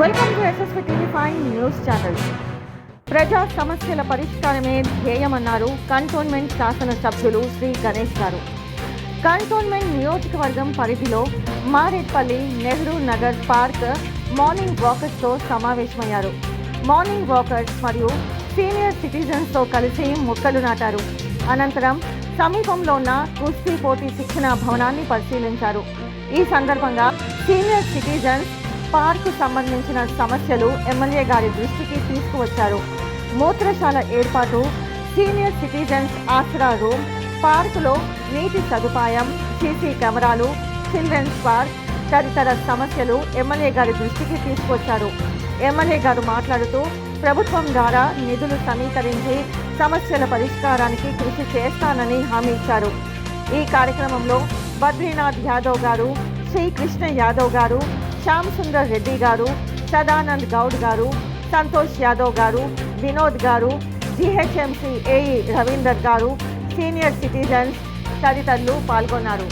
Welcome to SSV TV five news channel ప్రజా సమస్యల పరిష్కారమే ధ్యేయమన్నారు cantonment శాసన సభ్యులు శ్రీ గణేష్ గారు. కంటోన్మెంట్ నియోజకవర్గం పరిధిలో మారేపల్లి నెహ్రూ నగర్ పార్క్ మార్నింగ్ వాకర్స్తో సమావేశమయ్యారు. మార్నింగ్ వాకర్స్ మరియు సీనియర్ సిటిజన్స్తో కలిసి మొక్కలు నాటారు. అనంతరం సమీపంలో ఉన్న కుస్తీ పోటీ శిక్షణ భవనాన్ని పరిశీలించారు. ఈ సందర్భంగా సీనియర్ సిటిజన్స్ పార్కు సంబంధించిన సమస్యలు ఎమ్మెల్యే గారి దృష్టికి తీసుకువచ్చారు. మూత్రశాల ఏర్పాటు సీనియర్ సిటిజన్స్ ఆసరా రూమ్ పార్కులో నీటి సదుపాయం సీసీ కెమెరాలు చిల్డ్రన్స్ పార్క్ తదితర సమస్యలు ఎమ్మెల్యే గారి దృష్టికి తీసుకొచ్చారు. ఎమ్మెల్యే గారు మాట్లాడుతూ ప్రభుత్వం ద్వారా నిధులు సమీకరించి సమస్యల పరిష్కారానికి కృషి చేస్తానని హామీ ఇచ్చారు. ఈ కార్యక్రమంలో బద్రీనాథ్ యాదవ్ గారు శ్రీకృష్ణ యాదవ్ గారు శ్యామ్ సుందర్ రెడ్డి గారు సదానంద్ గౌడ్ గారు సంతోష్ యాదవ్ గారు వినోద్ గారు జిహెచ్ఎంసీ ఏఈ రవీందర్ గారు సీనియర్ సిటిజన్స్ తదితరులు పాల్గొన్నారు.